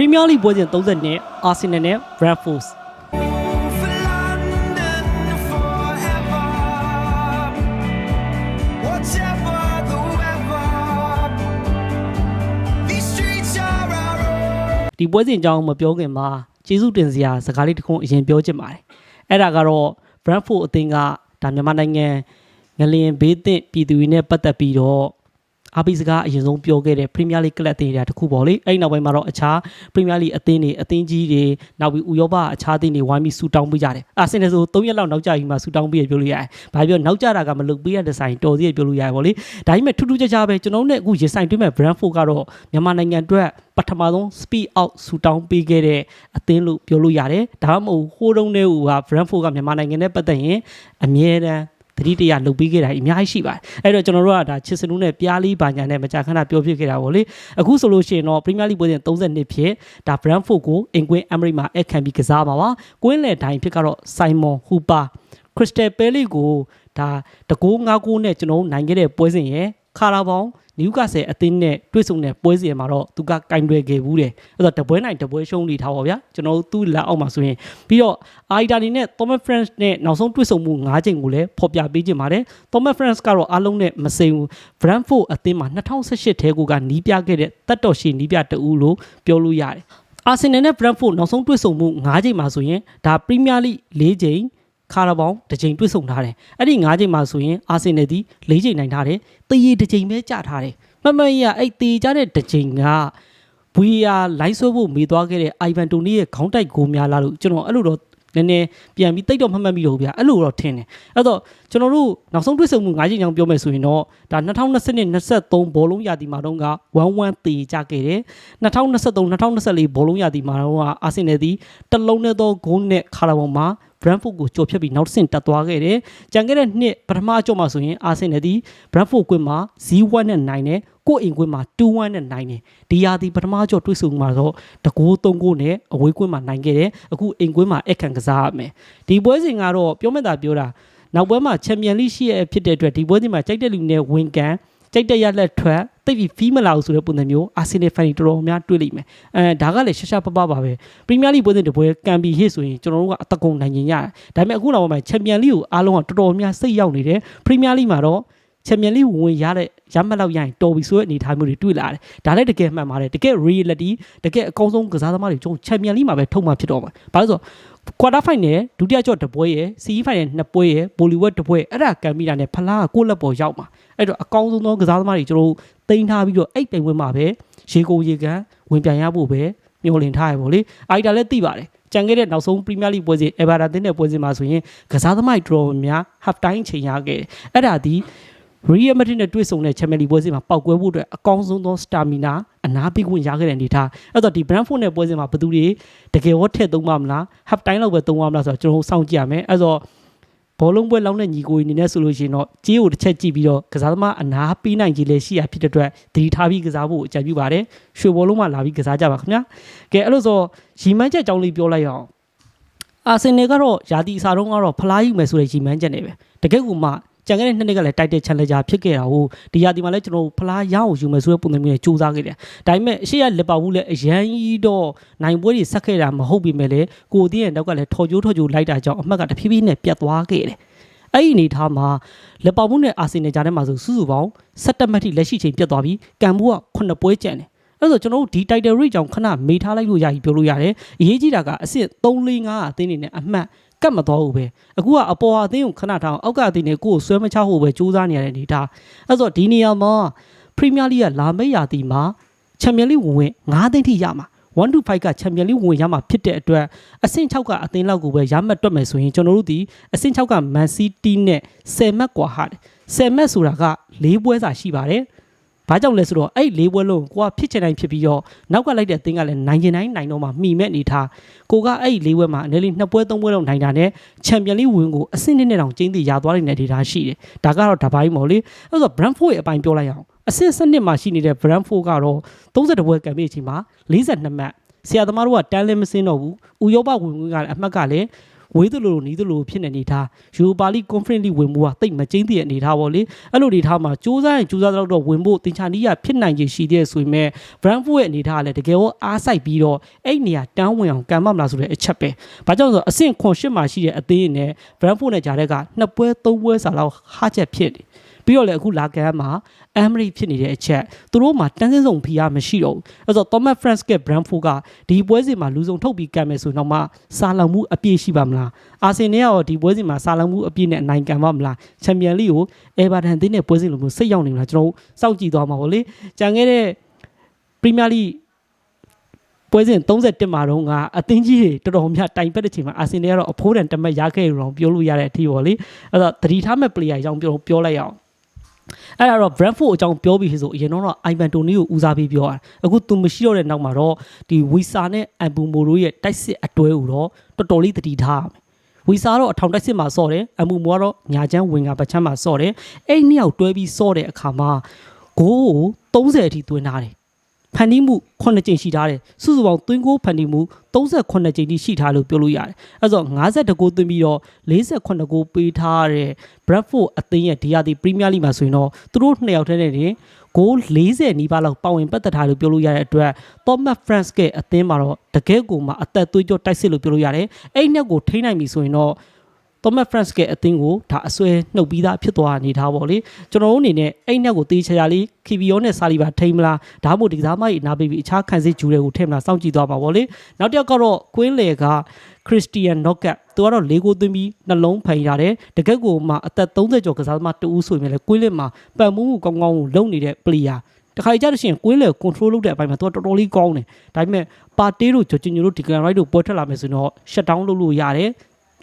Premier League ပွဲစဉ်30နဲ့ Arsenal နဲ့ Brentford For London forever. Whatever the weather, these streets are our own. ဒီပွဲစဉ်အကြောင်းမပြောခင်မှာကျေးဇူးတင်စရာစကားလေးတစ်ခုအရင်ပြောချင်ပါတယ်အဲ့ဒါကတော့ Brentford အသင်းကဒါမြန်မာနိုင်ငံငလျင်ဘေးသင့်ပြည်သူတွေနဲ့ပတ်သက်ပြီးတော့ အပိစကားအရင်ဆုံးပြောခဲ့တဲ့ Premier League ကလပ်အသင်းတွေတစ်ခုပေါ့လေအဲ့ဒီနောက်ပိုင်းမှာတော့အခြား Premier League အသင်းတွေအသင်းကြီးတွေနောက်ပြီးဥရောပအခြားအသင်းတွေဝိုင်းပြီးဆူတောင်းပေးကြတယ်အာဆင်နယ်ဆို3ရက်လောက်နောက်ကျပြီးမှဆူတောင်းပေးရပြောလို့ရတယ်ဘာပြောနောက်ကျတာကမလုပ်ပေးရတဲ့ဆိုင်တော်စီရပြောလို့ရတယ်ပေါ့လေဒါပေမဲ့ထူးထူးခြားခြားပဲကျွန်တော်တို့နဲ့အခုရင်ဆိုင်တွေ့မဲ့ Brentford ကတော့မြန်မာနိုင်ငံအတွက်ပထမဆုံး speed out ဆူတောင်းပေးခဲ့တဲ့အသင်းလို့ပြောလို့ရတယ်ဒါမှမဟုတ်ဟိုးတုံးတဲ့ဟိုက Brentford ကမြန်မာနိုင်ငံနဲ့ပတ်သက်ရင်အမြဲတမ်း တတိတရလုပ်ပေးခဲ့တာအများကြီးရှိပါတယ်အဲ့တော့ကျွန်တော်တို့ကဒါချစ်စနူးနဲ့ပြားလေးပါညာနဲ့မကြာခဏပြောပြခဲ့တာပေါ့လေအခုဆိုလို့ရှိရင်တော့ Premier League ပွဲစဉ်32ဖြစ်ဒါ Brentford ကိုအင်ကွင်း Emery မှာအခမ်းပြီးကစားပါပါကွင်းလယ်တိုင်းဖြစ်ကတော့ Simon Hooper Crystal Palace ကိုဒါတကူ9ကူနဲ့ကျွန်တော်တို့နိုင်ခဲ့တဲ့ပွဲစဉ်ရယ်ခါရာဘောင် နယူကာဆယ်အသင်းနဲ့တွေ့ဆုံတဲ့ပွဲစဉ်မှာတော့သူကကင်တွယ်ခဲ့ဘူးတယ်အဲ့တော့တပွဲနိုင်တပွဲရှုံးနေထားပါဗျာကျွန်တော်တို့သူ့လက်အောက်မှာဆိုရင်ပြီးတော့အာီတာနီနဲ့ Thomas France နဲ့နောက်ဆုံးတွေ့ဆုံမှု9ချိန်ကိုလည်းဖော်ပြပေးခြင်းပါတယ် Thomas France ကတော့အားလုံးနဲ့မစိမ်ဘူး Brentford အသင်းမှာ2018ထဲကိုကနီးပြခဲ့တဲ့တတ်တော်ရှိနီးပြတဦးလို့ပြောလို့ရတယ်အာဆင်နယ်နဲ့ Brentford နောက်ဆုံးတွေ့ဆုံမှု9ချိန်မှာဆိုရင်ဒါ Premier League 4ချိန် ခါရဘောင်တစ်ချိန်တွေ့ဆုံထားတယ်အဲ့ဒီ၅ချိန်မှာဆိုရင်အာဆင်နယ်ဒီ၄ချိန်နိုင်ထားတယ်တရေတစ်ချိန်ပဲကြာထားတယ်မမကြီးကအဲ့တေကြတဲ့တစ်ချိန်ကဘွေယာလိုင်းဆိုးဖို့မေးသွားခဲ့တဲ့အိုင်ဗန်တိုနီရဲ့ခေါင်းတိုက်ဂိုးများလားလို့ကျွန်တော်အဲ့လိုတော့နည်းနည်းပြန်ပြီးတိတ်တော့မှတ်မှတ်မိတော့ဗျာအဲ့လိုတော့ထင်တယ်အဲ့တော့ကျွန်တော်တို့နောက်ဆုံးတွေ့ဆုံမှု၅ချိန်ကြောင်ပြောမယ်ဆိုရင်တော့ဒါ2020နဲ့23ဘောလုံးရာသီမှာတော့က1-1တေကြခဲ့တယ်2023 2024ဘောလုံးရာသီမှာတော့အာဆင်နယ်ဒီတစ်လုံးနဲ့သောဂိုးနဲ့ခါရဘောင်မှာ Brentford ကိုကြော်ဖြတ်ပြီးနောက်တစ်ဆင့်တက်သွားခဲ့တယ်။ကြံခဲ့တဲ့နှစ်ပထမအကြော့မှာဆိုရင်အာဆင်နယ်ဒီ Brentford ကွင်းမှာ0-1နဲ့နိုင်တယ်။ကိုယ့်အိမ်ကွင်းမှာ2-1နဲ့နိုင်တယ်။ဒီရာသီပထမအကြော့တွေ့ဆုံမှာတော့တကူ3ကိုနဲ့အဝေးကွင်းမှာနိုင်ခဲ့တယ်။အခုအိမ်ကွင်းမှာအခန့်ကစားရမယ်။ဒီပွဲစဉ်ကတော့ပြောမဲ့တာပြောတာနောက်ပွဲမှာချန်ပီယံလိရှိရဖြစ်တဲ့အတွက်ဒီပွဲစဉ်မှာကြိုက်တဲ့လူနဲ့ဝင်ကန်ကြိုက်တဲ့ရလက်ထွက် တိတ်ပြီးဖီးမလာဘူးဆိုတဲ့ပုံစံမျိုးအာဆင်နယ်ဖန်တွေတော်တော်များတွေ့လိမ့်မယ်အဲဒါကလည်းရှာရှာပပပါပဲပရီးမီးယားလိပွဲစဉ်တစ်ပွဲကန်ပြီးဟစ်ဆိုရင်ကျွန်တော်တို့ကအတကုံနိုင်ရင်ရတယ်ဒါပေမဲ့အခုနောက်ပိုင်းချန်ပီယံလိကိုအားလုံးကတော်တော်များစိတ်ရောက်နေတယ်ပရီးမီးယားလိမှာတော့ချန်ပီယံလိဝင်ရတဲ့ရမှတ်လောက်ရရင်တော်ပြီဆိုတဲ့အနေအထားမျိုးတွေတွေ့လာတယ်ဒါလည်းတကယ်မှန်ပါတယ်တကယ် reality တကယ်အကောင်းဆုံးကစားသမားတွေကျွန်တော်ချန်ပီယံလိမှာပဲထုတ်မှဖြစ်တော့မှာဘာလို့ဆိုတော့ quarter final ဒုတိယကြော့တပွဲရယ် CE final နှစ်ပွဲရယ်ဘိုလီဝက်တပွဲအဲ့ဒါကန်ပြီးတာနဲ့ဖလားကကိုယ့်လက်ပေါ်ရောက်မှာအဲ့တော့အကောင်းဆုံးသောကစားသမားတွေကျွန်တော် တို့တင်ထားပြီးတော့အဲ့တိုင်ပွဲမှာပဲရေကုန်ရေကန်ဝင်ပြန်ရဖို့ပဲမျှော်လင့်ထားရပါလေအိုက်တာလည်းသိပါတယ်ကြံခဲ့တဲ့နောက်ဆုံး Premier League ပွဲစဉ် Everton တင်းတဲ့ပွဲစဉ်မှာဆိုရင်ကစားသမားတွေတော်တော်များ half time ချိန်ရခဲ့တယ်အဲ့ဒါဒီ Real Madrid နဲ့တွေ့ဆုံတဲ့ Champions League ပွဲစဉ်မှာပောက်ကွဲဖို့အတွက်အကောင်းဆုံးသော stamina အနာပေးခွင့်ရခဲ့တဲ့အနေထားအဲ့တော့ဒီ Brentford နဲ့ပွဲစဉ်မှာဘယ်သူတွေတကယ်ရောထည့်သုံးပါမလား half time လောက်ပဲသုံးပါမလားဆိုတော့ကျွန်တော်တို့စောင့်ကြည့်ရမယ်အဲ့တော့ ဘောလုံးပွဲလောက်တဲ့ညီကိုအနေနဲ့ဆိုလို့ရှိရင်တော့ကြေးကိုတစ်ချက်ကြည့်ပြီးတော့ကစားသမားအနာပေးနိုင်ကြီးလည်းရှိရဖြစ်တဲ့အတွက်သတိထားပြီးကစားဖို့အကြံပြုပါတယ်ရွှေဘောလုံးမှာလာပြီးကစားကြပါခင်ဗျာကဲအဲ့လိုဆိုရီမန်းချက်အကြောင်းလေးပြောလိုက်အောင်အာဆင်နယ်ကတော့ယာတီအစားတုန်းကတော့ဖလားယူမယ်ဆိုတဲ့ရီမန်းချက်နေပဲတကယ်ကူမှ ကြံခဲ့တဲ့နှစ်နှစ်ကလည်းတိုက်တဲ့ challenger ဖြစ်ခဲ့တာဟိုဒီရာဒီမှာလည်းကျွန်တော်တို့ဖလားရအောင်ယူမယ်ဆိုတဲ့ပုံစံမျိုးနဲ့စူးစမ်းခဲ့တယ်ဒါပေမဲ့အရှိရလက်ပါဘူးလည်းအရန်ကြီးတော့နိုင်ပွဲတွေဆက်ခဲ့တာမဟုတ်ပြီမဲ့လေကိုအတင်းရဲ့နောက်ကလည်းထော်ကျိုးထော်ကျိုးလိုက်တာကြောင့်အမှတ်ကတဖြည်းဖြည်းနဲ့ပြတ်သွားခဲ့တယ်အဲ့ဒီအနေထားမှာလက်ပါဘူးနဲ့အာဆင်နယ်ကြားထဲမှာဆိုစုစုပေါင်း17မှတ်ထိလက်ရှိချိန်ပြတ်သွားပြီးကံဘူးက9ပွဲကျန်တယ်အဲ့ဆိုကျွန်တော်တို့ဒီ title rate ကြောင့်ခဏမေးထားလိုက်လို့ရပြီပြောလို့ရတယ်အရေးကြီးတာကအဆင့်3 4 5အသင်းနေနဲ့အမှတ် ကတ်မတော်ဘူးပဲအခုကအပေါ်အသင်းကိုခဏထောင်အောက်ကအသင်းနဲ့ကိုယ်ကိုဆွဲမချဖို့ပဲစူးစမ်းနေရတဲ့အနေထားအဲ့ဆိုဒီနေရာမှာပရီးမီးယားလိကလာမယ့်ရာသီမှာချန်ပီယံလိဝင်ဝင်9သိန်းထိရမှာ1 to 5ကချန်ပီယံလိဝင်ရမှာဖြစ်တဲ့အတွက်အဆင့်6ကအသင်းလောက်ကိုပဲရမှတ်တွက်မယ်ဆိုရင်ကျွန်တော်တို့ဒီအဆင့်6ကမန်စီးတီးနဲ့10မှတ်กว่าဟာတယ်10မှတ်ဆိုတာက၄ပွဲစာရှိပါတယ် ဘာကြောင့်လဲဆိုတော့အဲ့လေးပွဲလုံးကိုကဖြစ်ချင်တိုင်းဖြစ်ပြီးတော့နောက်ကလိုက်တဲ့အသင်းကလည်းနိုင်ချင်တိုင်းနိုင်တော့မှမှီမဲ့အနေထားကိုကအဲ့လေးပွဲမှာအနေလေးနှစ်ပွဲသုံးပွဲလုံးနိုင်တာနဲ့ချန်ပီယံလိဝင်ကိုအဆင့်နှစ်နဲ့တောင်ကျင်းတည်ရသွားတဲ့အနေထားရှိတယ်ဒါကတော့တပိုင်းပေါ့လေအဲ့ဆို Brentford ရဲ့အပိုင်းပြောလိုက်အောင်အဆင့်စနစ်မှာရှိနေတဲ့ Brentford ကတော့32ပွဲကံပေးအချိန်မှာ42မှတ်ဆရာသမားတို့ကတန်းလည်းမစင်းတော့ဘူးဥရောပဝင်ဝင်ကလည်းအမှတ်ကလည်း ဝေးသလိုလိုနီးသလိုလိုဖြစ်နေနေထားယူပါလီကွန်ဖရင့်လိဝင်မှုကတိတ်မကျင်းတဲ့အနေထားပေါ့လေအဲ့လိုအနေထားမှာစူးစမ်းရင်စူးစမ်းတော့ဝင်ဖို့တင်ချာနီးရဖြစ်နိုင်ခြေရှိတဲ့ဆိုရင်မဲ့ Brentford ရဲ့အနေထားကလည်းတကယ်ရောအားစိုက်ပြီးတော့အဲ့နေရာတန်းဝင်အောင်ကံမမလားဆိုတဲ့အချက်ပဲဘာကြောင့်လဲဆိုတော့အဆင့်ခွန်ရှစ်မှာရှိတဲ့အသေးနဲ့ Brentford နဲ့ဂျာတဲ့ကနှစ်ပွဲသုံးပွဲစာလောက်ဟာချက်ဖြစ်တယ် ပြီးတော့လည်းအခုလာကန်မှာအမ်မရီဖြစ်နေတဲ့အချက်သူတို့မှာတန်းစင်းစုံဖီးရမရှိတော့ဘူးအဲ့တော့ Thomas France က Brentford ကဒီပွဲစဉ်မှာလူစုံထုတ်ပြီးကံမယ်ဆိုတော့မှစာလောင်မှုအပြည့်ရှိပါမလားအာဆင်နယ်ကရောဒီပွဲစဉ်မှာစာလောင်မှုအပြည့်နဲ့အနိုင်ကံပါမလားချန်ပီယံလိကိုအေဗာတန်တင်းနဲ့ပွဲစဉ်လိုမျိုးစိတ်ရောက်နေမလားကျွန်တော်တို့စောင့်ကြည့်သွားမှာပေါ့လေကြံခဲ့တဲ့ပရီးမီးယားလိပွဲစဉ်31မှာတော့ကအသင်းကြီးတွေတော်တော်များတိုင်ပတ်တဲ့ချိန်မှာအာဆင်နယ်ကတော့အဖိုးတန်တမက်ရခဲ့ရုံပြောလို့ရတဲ့အထိပေါ့လေအဲ့တော့သတိထားမဲ့ player အကြောင်းပြောပြောလိုက်ရအောင် အဲ့ဒါတော့ Brentford အကြောင်းပြောပြီးဆိုအရင်တော့ Ivan Toney ကိုဦးစားပေးပြောတာအခုသူမရှိတော့တဲ့နောက်မှာတော့ဒီ Wisa နဲ့ Ambumo တို့ရဲ့တိုက်စစ်အတွဲကိုတော့တော်တော်လေးသတိထားရမယ်ဝီစာတော့အထောင်တိုက်စစ်မှာစော့တယ်အမှုမွားတော့ညာချမ်းဝင်ကပချမ်းမှာစော့တယ်အဲ့နှစ်ယောက်တွဲပြီးစော့တဲ့အခါမှာဂိုးကို30အထိသွင်းထားတယ် ဖန်တီးမှု9ကြိမ်ရှိထားတယ်စုစုပေါင်းသွင်းကိုဖန်တီးမှု38ကြိမ်ထိရှိထားလို့ပြောလို့ရတယ်အဲ့တော့52ဂိုးသွင်းပြီးတော့48ဂိုးပေးထားတဲ့ Bradford အသင်းရဲ့ဒီယာဒီ Premier League မှာဆိုရင်တော့သူတို့နှစ်ယောက်တည်းနဲ့တင်ဂိုး40နီးပါးလောက်ပါဝင်ပတ်သက်ထားလို့ပြောလို့ရတဲ့အတွက် Thomas France ရဲ့အသင်းမှာတော့တကယ်ကိုမှအသက်သွေးကြောတိုက်စစ်လို့ပြောလို့ရတယ်အဲ့ဒီနှစ်ကိုထိန်းနိုင်ပြီဆိုရင်တော့ Thomas France ကအသင်းကိုဒါအစွဲနှုတ်ပြီးသားဖြစ်သွားအနေထားပေါ့လေကျွန်တော်တို့အနေနဲ့အဲ့နှစ်ကိုတေးချာချာလေးခီဗီယောနဲ့စာလီပါထိမ့်မလားဒါမှမဟုတ်ဒီကစားမကြီးနာပေးပြီးအခြားခံစစ်ဂျူတွေကိုထည့်မလားစောင့်ကြည့်သွားပါပေါ့လေနောက်တစ်ယောက်ကတော့ကွင်းလေကခရစ္စတီယန်နော့ကတ်သူကတော့လေးကိုသွင်းပြီးနှလုံးဖိန်ရတယ်တကက်ကိုမှအသက်30ကျော်ကစားသမားတူဦးဆိုရင်လည်းကွင်းလေမှာပတ်မှုမှုကောင်းကောင်းကိုလုံနေတဲ့ player တခါကြလို့ရှိရင်ကွင်းလေ control လုပ်တဲ့အပိုင်းမှာသူကတော်တော်လေးကောင်းတယ်ဒါပေမဲ့ပါတေးတို့ဂျော်ဂျင်ညိုတို့ဒီကန်ရိုက်တို့ပွဲထွက်လာမယ်ဆိုတော့ shut down လုပ်လို့ရတယ်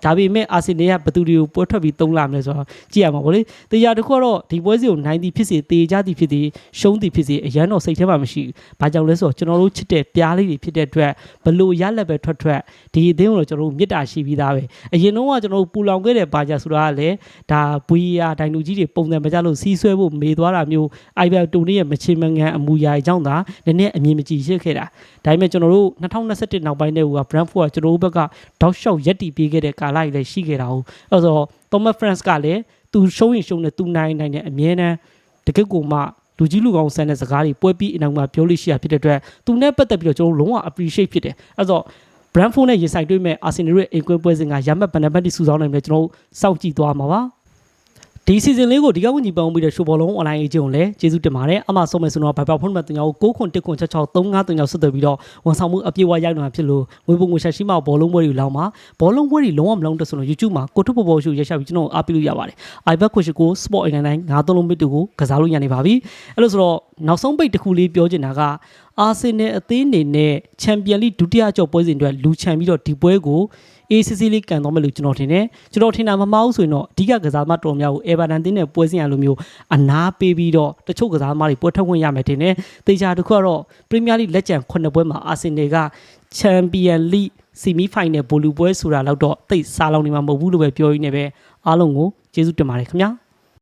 ဒါပေမဲ့အာဆင်နယ်ကဘယ်သူတွေကိုပွဲထွက်ပြီးသုံးလာမလဲဆိုတော့ကြည့်ရမှာပေါ့လေတရားတစ်ခုကတော့ဒီပွဲစီကိုနိုင်သည်ဖြစ်စေတေကြသည်ဖြစ်စေရှုံးသည်ဖြစ်စေအရန်တော့စိတ်ထဲမှာမရှိဘူးဘာကြောင့်လဲဆိုတော့ကျွန်တော်တို့ချစ်တဲ့ပြားလေးတွေဖြစ်တဲ့အတွက်ဘလို့ရလက်ပဲထွက်ထွက်ဒီအသင်းကိုတော့ကျွန်တော်တို့မေတ္တာရှိပြီးသားပဲအရင်တော့ကကျွန်တော်တို့ပူလောင်ခဲ့တဲ့ဘာကြဆိုတာကလည်းဒါဘွေယာဒိုင်နူကြီးတွေပုံစံမကြလို့စီးဆွဲဖို့မေသွားတာမျိုးအိုင်ဘယ်တိုနီရဲ့မချေမငန်အမူအရာအကြောင်းသာနည်းနည်းအမြင်မကြည့်ရှိခဲ့တာဒါပေမဲ့ကျွန်တော်တို့2021နောက်ပိုင်းတည်းက Brentford ကကျွန်တော်တို့ဘက်ကတောက်လျှောက်ရက်တီပေးခဲ့တဲ့ကာလကြီးလည်းရှိခဲ့တာဟုတ်အဲ့တော့ Thomas France ကလည်းသူရှုံးရင်ရှုံးတယ်သူနိုင်နိုင်တယ်အမြဲတမ်းတကယ့်ကိုမှလူကြီးလူကောင်းဆန်တဲ့စကားတွေပွဲပြီးအနောက်မှာပြောလို့ရှိရဖြစ်တဲ့အတွက်သူနဲ့ပတ်သက်ပြီးတော့ကျွန်တော်လုံးဝ appreciate ဖြစ်တယ်အဲ့တော့ Brentford နဲ့ရင်ဆိုင်တွေ့မဲ့ Arsenal ရဲ့အိမ်ကွင်းပွဲစဉ်ကရမတ်ဘန်နဘတ်တီစုဆောင်းနိုင်တယ်ကျွန်တော်တို့စောင့်ကြည့်သွားမှာပါ ဒီ season လေးကိုဒီကဝန်ကြီးပေါင်းပြီးတဲ့ show ဘောလုံး online agent ကိုလည်းကျေးဇူးတင်ပါတယ်အမှဆုံးမယ်ဆိုတော့ Viber phone မှာတင်ရောက်6ခွန်1ခွန်66 35တင်ရောက်ဆက်သွယ်ပြီးတော့ဝန်ဆောင်မှုအပြည့်အဝရောက်နေတာဖြစ်လို့ဝေပုံငွေရှာရှိမှဘောလုံးပွဲတွေလောင်းမှာဘောလုံးပွဲတွေလုံးဝမလုံးတဲ့ဆိုတော့ YouTube မှာကိုထုပ်ပေါ်ပေါ်ရှုရက်ရှာပြီးကျွန်တော်အားပေးလို့ရပါတယ် iPad ကိုရှိကို Sport 89ငါးသုံးလုံးမစ်တူကိုကစားလို့ရနေပါပြီအဲ့လို့ဆိုတော့နောက်ဆုံးပိတ်တစ်ခုလေးပြောချင်တာက အာဆင်နယ်အသင်းအနေနဲ့ချန်ပီယံလိဒုတိယကြော့ပွဲစဉ်အတွက်လူချန်ပြီးတော့ဒီပွဲကို ACC လေးကန်တော့မယ်လို့ကျွန်တော်ထင်တယ်ကျွန်တော်ထင်တာမမှားဘူးဆိုရင်တော့အဓိကကစားသမားတော်များကို Everton တင်းနဲ့ပွဲစဉ်ရလိုမျိုးအနာပေးပြီးတော့တချို့ကစားသမားတွေပွဲထွက်ခွင့်ရမယ်ထင်တယ်တေချာတစ်ခုကတော့ Premier League လက်ကျန်9ပွဲမှာ Arsenal က Champion League semi final ဘောလူပွဲဆိုတာတော့တိတ်စားလောင်နေမှာမဟုတ်ဘူးလို့ပဲပြောရင်းနဲ့ပဲအားလုံးကိုကျေးဇူးတင်ပါတယ်ခင်ဗျာ